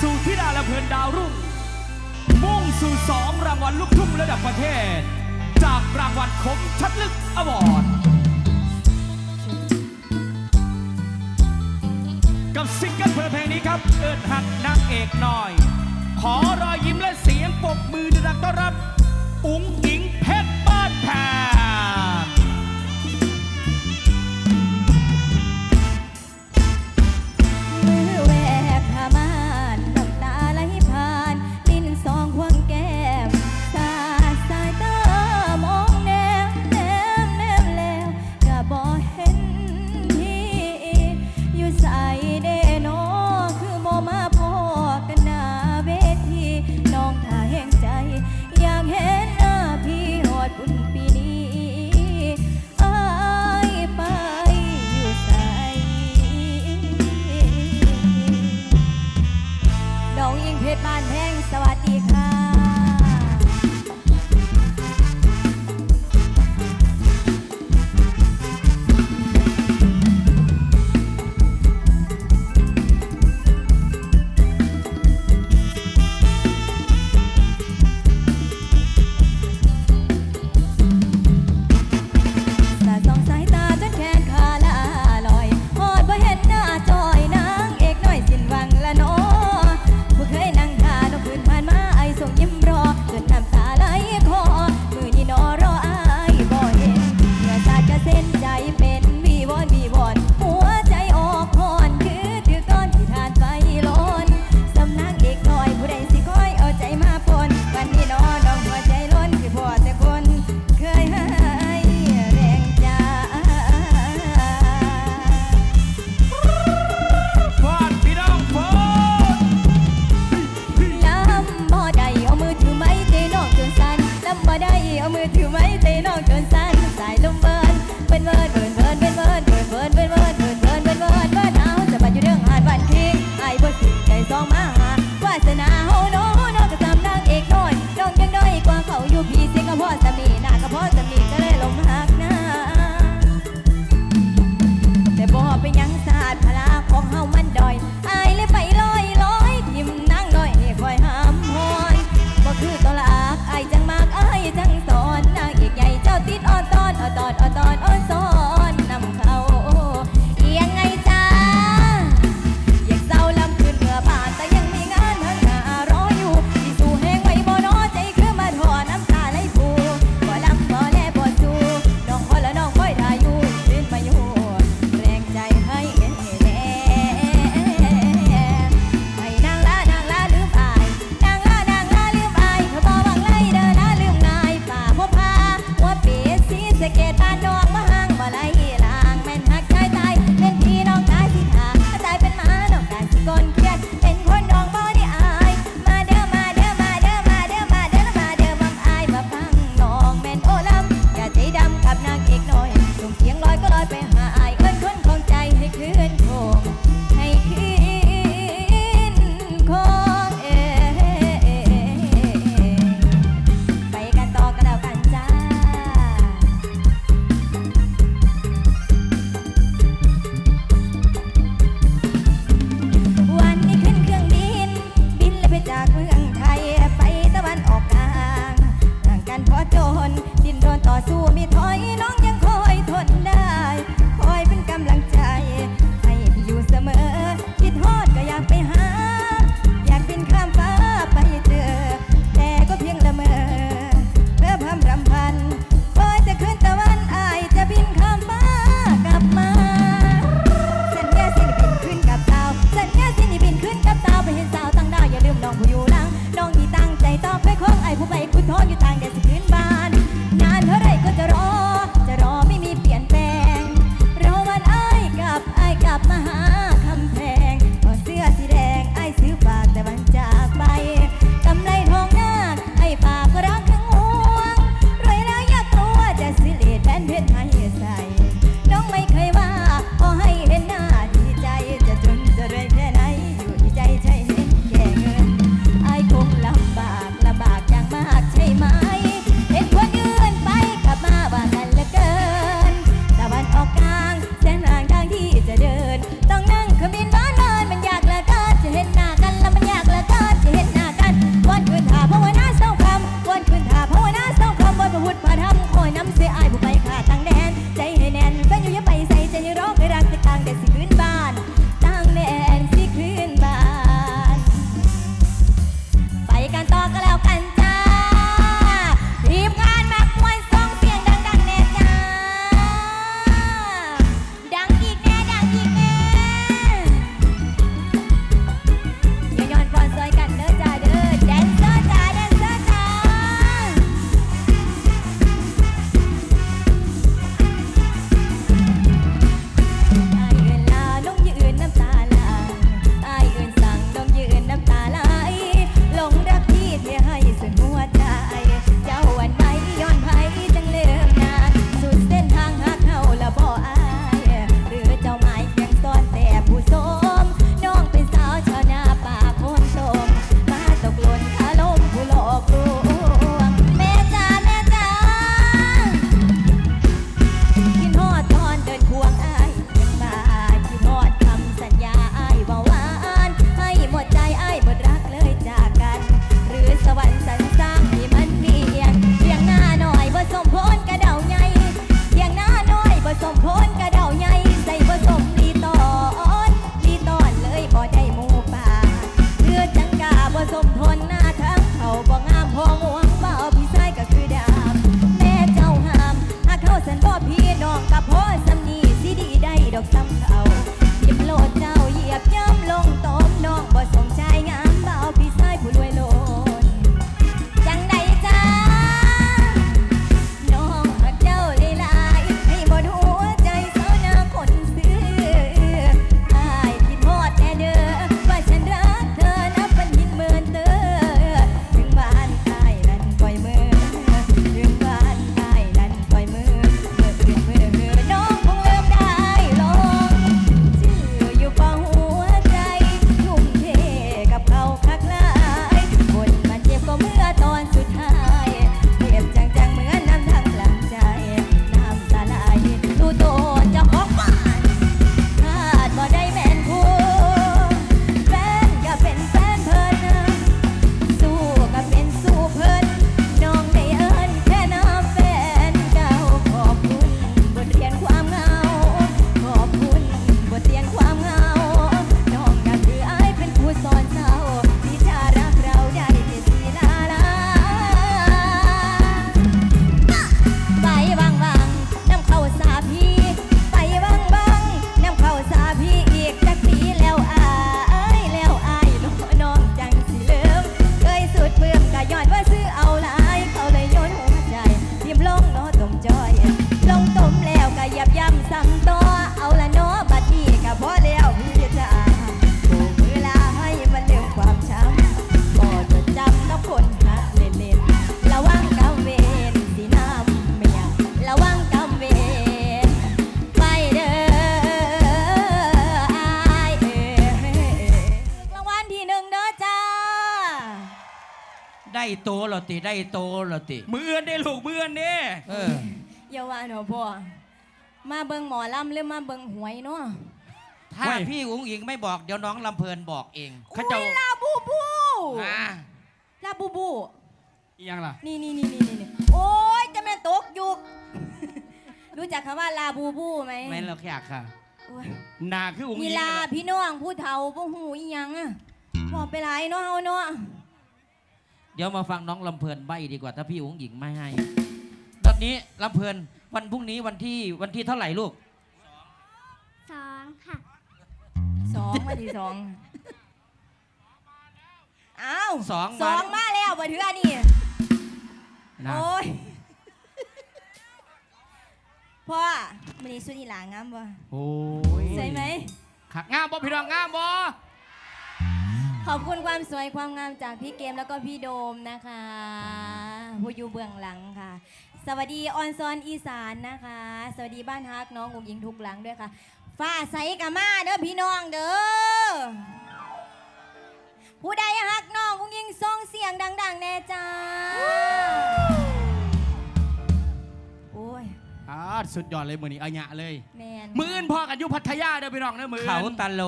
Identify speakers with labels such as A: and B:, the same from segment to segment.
A: สู่
B: ธิดาละเพลินดาวรุ่ง มุ่งสู่สองรางวัลลูกทุ่งระดับประเทศ จากรางวัลคมชัดลึกอวอร์ดกับซิงเกิลเพลงเพลงนี้ครับ เอิดหักนางเอกหน่อย ขอรอยยิ้มและเสียงปรบมือดังต้อนรับ อุ๋ง
A: อิงเพชรบ้านแพร รอติได้โตเหรอติมือเอื้อนได้ลู
B: กมือเอื้อนเด้
C: เออ
A: อย่าว่าหนูพ่อมาเบิ่งหมอลำหรือมาเบิ่งหวยเนาะ
C: ถ้าพี่อุ๋งอิงไม่บอกเดี๋ยวน้องลำเพลินบอกเอง
B: เขาเจ้า
A: อุ๊ยลาบูบู
C: อ่า
A: ลาบูบู
B: อีหยังล่ะ
A: นี่นี่นี่นี่นี่โอ้ยจะแม่นตกยุกรู้จักคำว่าลาบูบูไหม
C: ไม่เราแค่ค่ะ
A: โอ้ย
B: หนาคือองค์ห
A: มี
B: ญิง
A: ลา
B: นั่นล่ะ
A: พี่น้องผู้เฒ่าผู้หูอีหยังอะบอกไปหลายเนาะเฮาเนาะ
C: เดี๋ยวมาฟังน้องลำเพลินใบดีกว่าถ้าพี่อุ๋งอิงไม่ให้ ตอนนี้ลำเพลินวันพรุ่งนี้วันที่วันที่เท่าไหร่ลูก
D: สองค่ะ
A: สองมาที่สองอ้าว
C: สอง
A: สอง
C: มา
A: มาแล้วบ่เถื่อนี่
C: นะ
A: โอ้ยพ่อมันนี้สุดอีหลางามบ่
B: โอ้ย
A: สวยไหม
B: ขักงามบ่พี่น้องงามบ่
A: ขอบคุณความสวยความงามจากพี่เกมแล้วก็พี่โดมนะคะผู้อยู่เบื้องหลังค่ะ สวัสดีออนซอนอีสานนะคะ สวัสดีบ้านฮักน้องอุ๋งยิงทุกหลังด้วยค่ะฝ้าใสกะมาเด้อพี่น้องเด้อผู้ใดฮักน้องอุ๋งยิงส่งเสียงดัง ๆ แน่จ้า อ่า
B: สุดยอดเลยมือนี้เอาหยะเลย
A: แมน
B: มืออื่นพ่อกันอยู่พัทยาเด้อพี่น้องเด้อมืออื่น
C: เขาตะโล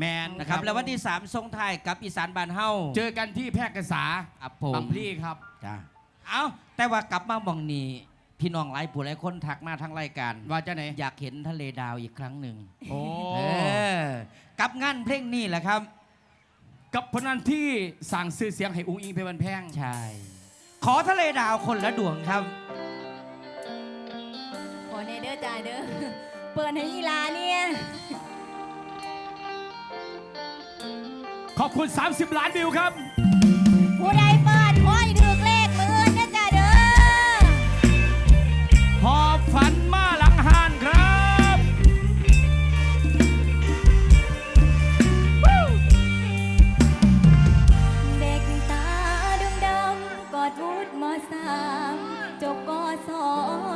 B: แมน
C: นะครับแล้ววันที่สามทรงไทายกับอีสานบานเฮา
B: เจอกันที่แพร่กษา
C: อับผม
B: บางพลีครับ
C: จ้าเอาแต่ว่ากลับมามองนี่พี่น้องหลายผู้หลายคนทักมาทางรายการ
B: ว่าจะไหน
C: อยากเห็นทะเลดาวอีกครั้งหนึ่ง
B: โอ้
C: เออกับงานเพลงนี่แหละครับ
B: กับพนันที่สั่งซื้อเสียงให้อุ้งอิงเพวันแพง
C: ใช่ ขอทะเลดาวคนละดวงครับ
A: ขอใน เด้อจ้าเด้อเปิดให้ยีหลาเนี่ย
B: ขอบคุณ 30 ล้านวิวครับ
A: ผู้ใดเปิดคอยถือเลขมือนะจ้าเด้อ
B: หอบฝันมาหลังหานครับ
A: เด็กตาดำดำๆกอดวุฒมอสามจบกศนภ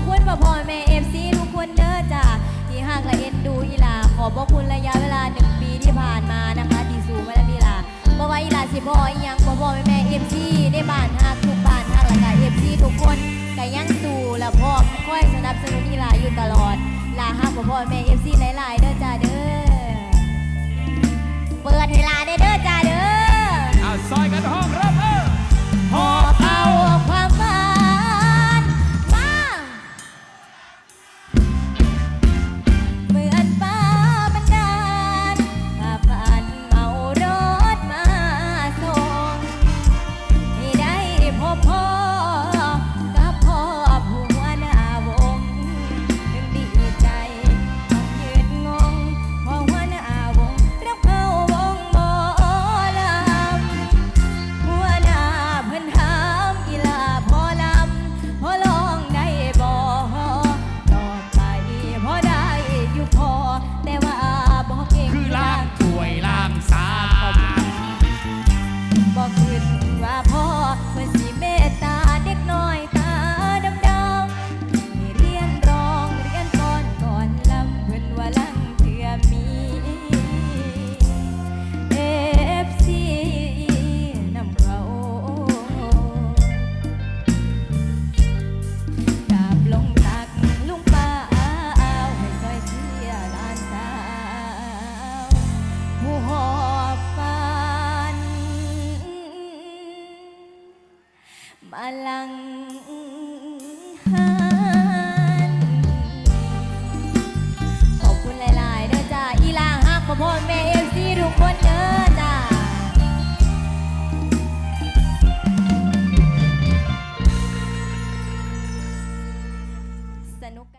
A: บ
B: คุณพ่อพ่อแม่เอฟซีทุกคนเด้อจ้าที่หักและเอ็นดูอีหลา ขอบคุณระยะเวลาหนึ่งปีที่ผ่านมานะคะที่สู่มาแล้วอีหลาบ่ว่าอีหลาสิพ่ออีหยังพ่อพ่อแม่แม่เอฟซีได้บ้านหักทุกบ้านหักและก็เอฟซีทุกคนก็ยังสู่และพ่อคอยสนับสนุนอีหลาอยู่ตลอดลาหักพ่อพ่อแม่เอฟซีหลายๆเด้อจ้าเด้อเปิดให้หลาได้เด้อจ้าเด้อ
A: เอาซอยกันห้องรับเออ